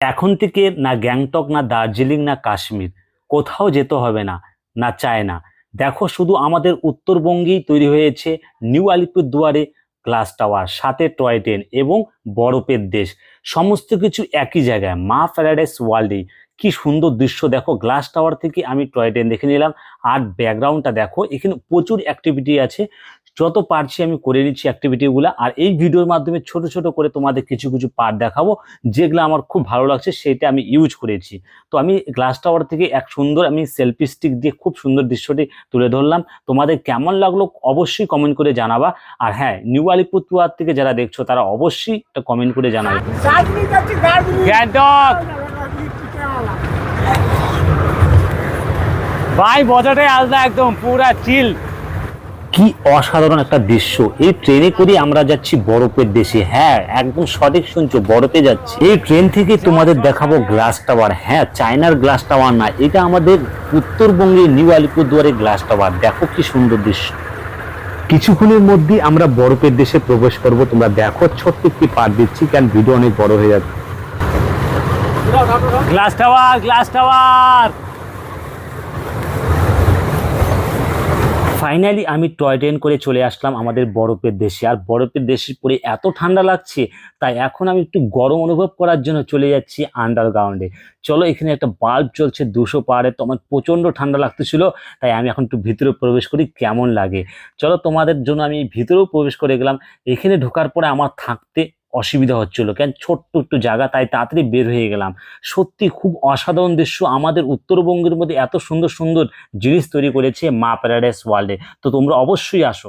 এখন থেকে না গ্যাংটক, না দার্জিলিং, না কাশ্মীর। কোথাও যেতে হবে না না চায়না। দেখো, শুধু আমাদের উত্তরবঙ্গেই তৈরি হয়েছে নিউ আলিপুরদুয়ারে গ্লাস টাওয়ার, সাথে টয় ট্রেন এবং বরফের দেশ। সমস্ত কিছু একই জায়গায়, মা প্যারাডাইস ওয়ার্ল্ডে কি সুন্দর দৃশ্য, দেখো, গ্লাস টাওয়ার থেকে আমি টয় ট্রেন দেখে নিলাম। আর ব্যাকগ্রাউন্ডটা দেখো, এখানে প্রচুর অ্যাক্টিভিটি আছে। যত পারছি আমি করে নিচ্ছি অ্যাক্টিভিটিগুলো আর এই ভিডিওর মাধ্যমে ছোট ছোট করে তোমাদের কিছু কিছু পার্ট দেখাবো, যেগুলো আমার খুব ভালো লাগছে, সেটা আমি ইউজ করেছি। তো আমি গ্লাস টাওয়ার থেকে এক সুন্দর আমি সেলফি স্টিক দিয়ে খুব সুন্দর দৃশ্যটি তুলে ধরলাম। তোমাদের কেমন লাগল অবশ্যই কমেন্ট করে জানাবা। আর হ্যাঁ নিউ আলিপুরদুয়ার থেকে যারা দেখছ, তারা অবশ্যই একটা কমেন্ট করে জানাবে। ভাই বজাটাই আলাদা একদম, পুরা চিল কি অসাধারণ একটা দৃশ্য। এই ট্রেনে করে আমরা যাচ্ছি বরফের দেশে। হ্যাঁ একদম সঠিক শুনছো, বরফে যাচ্ছি। এই ট্রেন থেকে তোমাদের দেখাবো গ্লাস টাওয়ার। হ্যাঁ চায়নার গ্লাস টাওয়ার না, এটা আমাদের উত্তরবঙ্গে নিউ আলিপুরদুয়ারের গ্লাস টাওয়ার। দেখো কি সুন্দর দৃশ্য। কিছুক্ষণের মধ্যে আমরা বরফের দেশে প্রবেশ করব। তোমরা দেখো, ছোট্ট একটি পার দিচ্ছি, কারণ ভিডিও অনেক বড় হয়ে যাবে glass tower glass tower! Finally আমি টয় ট্রেন করে চলে আসলাম আমাদের বরফের দেশে। আর বরফের দেশে পরে এত ঠান্ডা লাগছে, তাই এখন আমি একটু গরম অনুভব করার জন্য চলে যাচ্ছি আন্ডারগ্রাউন্ডে চলো, এখানে একটা বাল্ব চলছে দুশো পাহাড়ে, তো আমার প্রচণ্ড ঠান্ডা লাগতেছিল, তাই আমি এখন একটু ভিতরে প্রবেশ করি, কেমন লাগে। চলো, তোমাদের জন্য আমি ভিতরেও প্রবেশ করে গেলাম। এখানে ঢোকার পরে আমার থাকতে অসুবিধা হচ্ছিল। কেন? ছোট্ট একটু জায়গা, তাই তাড়াতাড়ি বের হয়ে গেলাম। সত্যি খুব অসাধারণ দৃশ্য। আমাদের উত্তরবঙ্গের মধ্যে এত সুন্দর সুন্দর জিনিস তৈরি করেছে মা প্যারাডাইস ওয়ার্ল্ডে। তো তোমরা অবশ্যই আসো।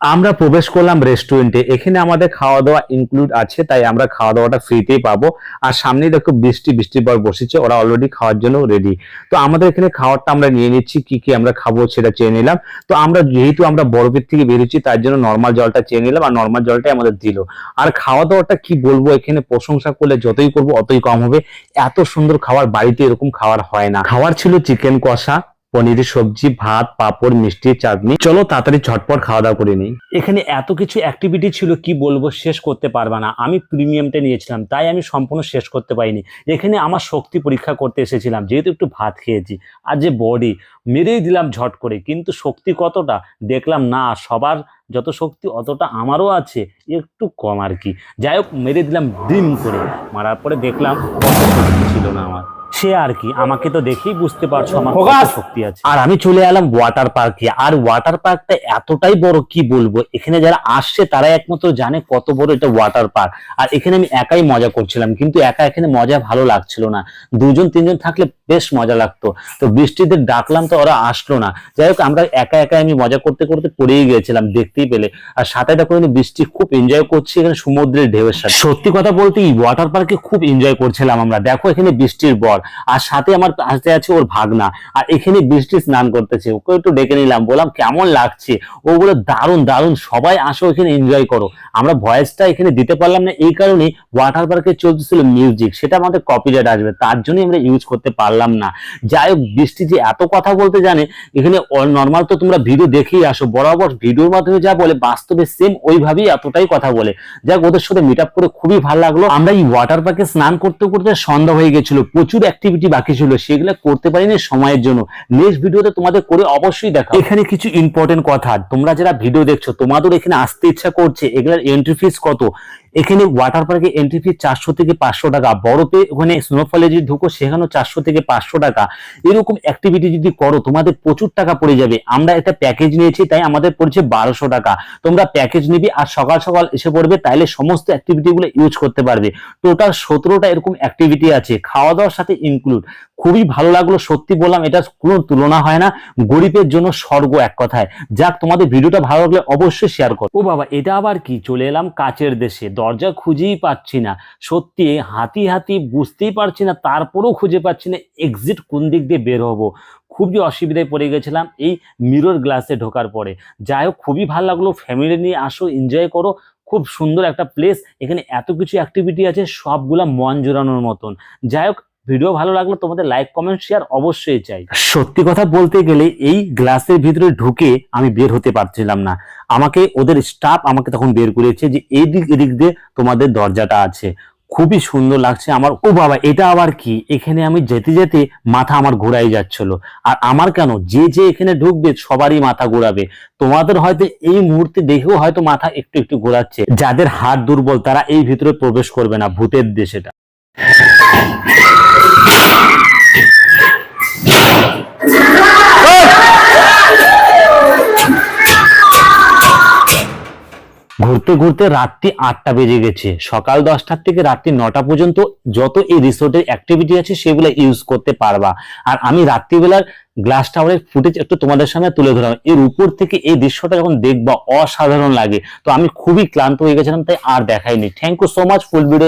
আমরা প্রবেশ করলাম রেস্টুরেন্টে এখানে আমাদের খাওয়া দাওয়া ইনক্লুড আছে, তাই আমরা খাওয়া দাওয়াটা ফ্রিতেই পাবো। আর সামনেই দেখো বৃষ্টি, বৃষ্টির পর বসেছে, ওরা অলরেডি খাওয়ার জন্য রেডি তো আমাদের এখানে খাওয়ারটা আমরা নিয়ে নিচ্ছি, কি কি আমরা খাব সেটা চেয়ে নিলাম। তো আমরা যেহেতু আমরা বরফের থেকে বেরোচ্ছি, তার জন্য নর্মাল জলটা চেয়ে নিলাম আর নর্মাল জলটাই আমাদের দিল। আর খাওয়া দাওয়াটা কি বলব, এখানে প্রশংসা করলে যতই করব, অতই কম হবে। এত সুন্দর খাবার বাড়িতে এরকম খাবার হয় না। খাবার ছিল চিকেন কষা পনিরের সবজি, ভাত, পাঁপড়, মিষ্টি, চাটনি। চলো তাড়াতাড়ি ঝটপট খাওয়া দাওয়া করে নিই। এখানে এত কিছু অ্যাক্টিভিটি ছিল, কি বলব, শেষ করতে পারবা না। আমি প্রিমিয়ামটা নিয়েছিলাম, তাই আমি সম্পূর্ণ শেষ করতে পারিনি। এখানে আমার শক্তি পরীক্ষা করতে এসেছিলাম, যেহেতু একটু ভাত খেয়েছি। আর যে বডি মেরেই দিলাম ঝট করে, কিন্তু শক্তি কতটা, দেখলাম না, সবার যত শক্তি অতটা আমারও আছে, একটু কম আর কি। যাই হোক, মেরে দিলাম, ডিম করে। মারার পরে দেখলাম ছিল না আমার। সে আর কি? আমাকে তো দেখেই বুঝতে পারছ আমার! শক্তি আছে। আর আমি চলে এলাম ওয়াটার পার্কে আর ওয়াটার পার্কটা এতটাই বড় কি বলব? এখানে যারা আসছে তারাই একমাত্র জানে কত বড় এটা ওয়াটার পার্ক আর এখানে আমি একাই মজা করছিলাম কিন্তু একা এখানে মজা ভালো লাগছিল না। দুজন তিনজন থাকলে বেশ মজা লাগতো। তো বৃষ্টিদের ডাকলাম তো ওরা আসলো না। যাই হোক, আমরা একা একা আমি মজা করতে করতে পড়েই গিয়েছিলাম, দেখতেই পেলে। আর সাথে দেখো বৃষ্টি খুব এনজয় করছি এখানে সমুদ্রের ঢেউয়ের সাথে। সত্যি কথা বলতে এই ওয়াটার পার্কে খুব এনজয় করছিলাম আমরা। দেখো এখানে বৃষ্টির বর। আর সাথে আমার হাতে আছে ওর ভাগনা। আর এখানে বৃষ্টি স্নান করতেছে। ওকে একটু ডেকে নিলাম। বললাম, কেমন লাগছে? ও বলে দারুণ দারুণ। সবাই আসো এখানে এনজয় করো। আমরা ভয়েসটা এখানে দিতে পারলাম না। এই কারণে ওয়াটার পার্কে চলতেছিল মিউজিক সেটা আমাদের কপিরাইট আসবে। তার জন্যই আমরা ইউজ করতে পারলাম না। যাই হোক, বৃষ্টি যে এত কথা বলতে জানে, এখানে নর্মাল তো তোমরা ভিডিও দেখেই আসো। বরাবর ভিডিওর মাধ্যমে যা বলে, বাস্তবে সেম ওইভাবেই এতটাই কথা বলে। যাক ওদের সাথে মিট আপ করে খুবই ভালো লাগল। আমরা এই ওয়াটার পার্কে স্নান করতে করতে সন্ধ্যা হয়ে গেছিল। প্রচুর অ্যাক্টিভিটি বাকি ছিল। সেগুলো করতে পারিনি সময়ের জন্য। নেক্সট ভিডিওতে তোমাদের করে অবশ্যই দেখা এখানে কিছু ইম্পর্টেন্ট কথা। তোমরা যারা ভিডিও দেখছ, তোমাদের এখানে আসতে ইচ্ছা করছে, এগুলোর এন্ট্রি ফিস কত? এখানে ওয়াটার পার্কে এন্ট্রি ফি চারশো থেকে পাঁচশো টাকা। বরফে ওখানে স্নোফলে যদি ঢুকো, সেখানেও চারশো থেকে পাঁচশো টাকা। এরকম অ্যাক্টিভিটি যদি করো, তোমাদের প্রচুর টাকা পড়ে যাবে। আমরা একটা প্যাকেজ নিয়েছি, তাই আমাদের পড়ছে বারোশো টাকা। তোমরা প্যাকেজ নিবি আর সকাল সকাল এসে পড়বে, তাইলে সমস্ত অ্যাক্টিভিটি গুলো ইউজ করতে পারবে। টোটাল সতেরোটা এরকম অ্যাক্টিভিটি আছে। খাওয়া দাওয়ার সাথে ইনক্লুড খুবই ভালো লাগল, সত্যি বললাম, এটা কোনো তুলনা হয় না। গরিবের জন্য স্বর্গ এক কথায়। যাক, তোমাদের ভিডিওটা ভালো লাগলে অবশ্যই শেয়ার করো। ও বাবা, এটা আবার কি? চলে এলাম কাচের দেশে। দরজা খুঁজেই পাচ্ছি না। সত্যি, হাতি হাতি বুঝতেই পারছি না, তারপরেও খুঁজে পাচ্ছি না। এক্সিট কোন দিক দিয়ে বের হব? খুবই অসুবিধায় পড়ে গেছিলাম, এই মিরর গ্লাসে ঢোকার পরে। যাই হোক, খুবই ভালো লাগল ফ্যামিলি নিয়ে আসো এনজয় করো। খুব সুন্দর একটা প্লেস এখানে এত কিছু অ্যাক্টিভিটি আছে, সবগুলা মন জোরানোর মতন। যাই হোক ভিডিও ভালো লাগল তোমাদের লাইক কমেন্ট শেয়ার অবশ্যই চাই। সত্যি কথা বলতে গেলে, এই গ্লাসের ভিতরে ঢুকে আমি বের হতে পারছিলাম না। আমাকে ওদের স্টাফ আমাকে তখন বের করেছে যে এই দিক এদিক দিয়ে তোমাদের দরজাটা আছে। খুবই সুন্দর লাগছে আমার, ও বাবা, এটা আবার কি? এখানে আমি যেতে যেতে মাথা আমার ঘোরাই যাচ্ছিল। আর আমার কেন? যে যে এখানে ঢুকবে, সবারই মাথা ঘোরাবে। তোমাদের হয়তো এই মুহূর্তে দেখেও হয়তো মাথা একটু একটু ঘোরাচ্ছে। যাদের হাত দুর্বল, তারা এই ভিতরে প্রবেশ করবে না, ভূতের দেশ। এটা ঘুরতে ঘুরতে রাত্রি আটটা বেজে গেছে। সকাল দশটার থেকে রাত্রি নটা পর্যন্ত যত এই রিসোর্টের অ্যাক্টিভিটি আছে, সেগুলো ইউজ করতে পারবা। আর আমি রাত্রিবেলার গ্লাস টাওয়ারের ফুটেজ একটু তোমাদের সামনে তুলে ধরলাম। এর উপর থেকে এই দৃশ্যটা যখন দেখবা, অসাধারণ লাগে। তো আমি খুবই ক্লান্ত হয়ে গেছিলাম, তাই আর দেখাইনি। Thank you so much full video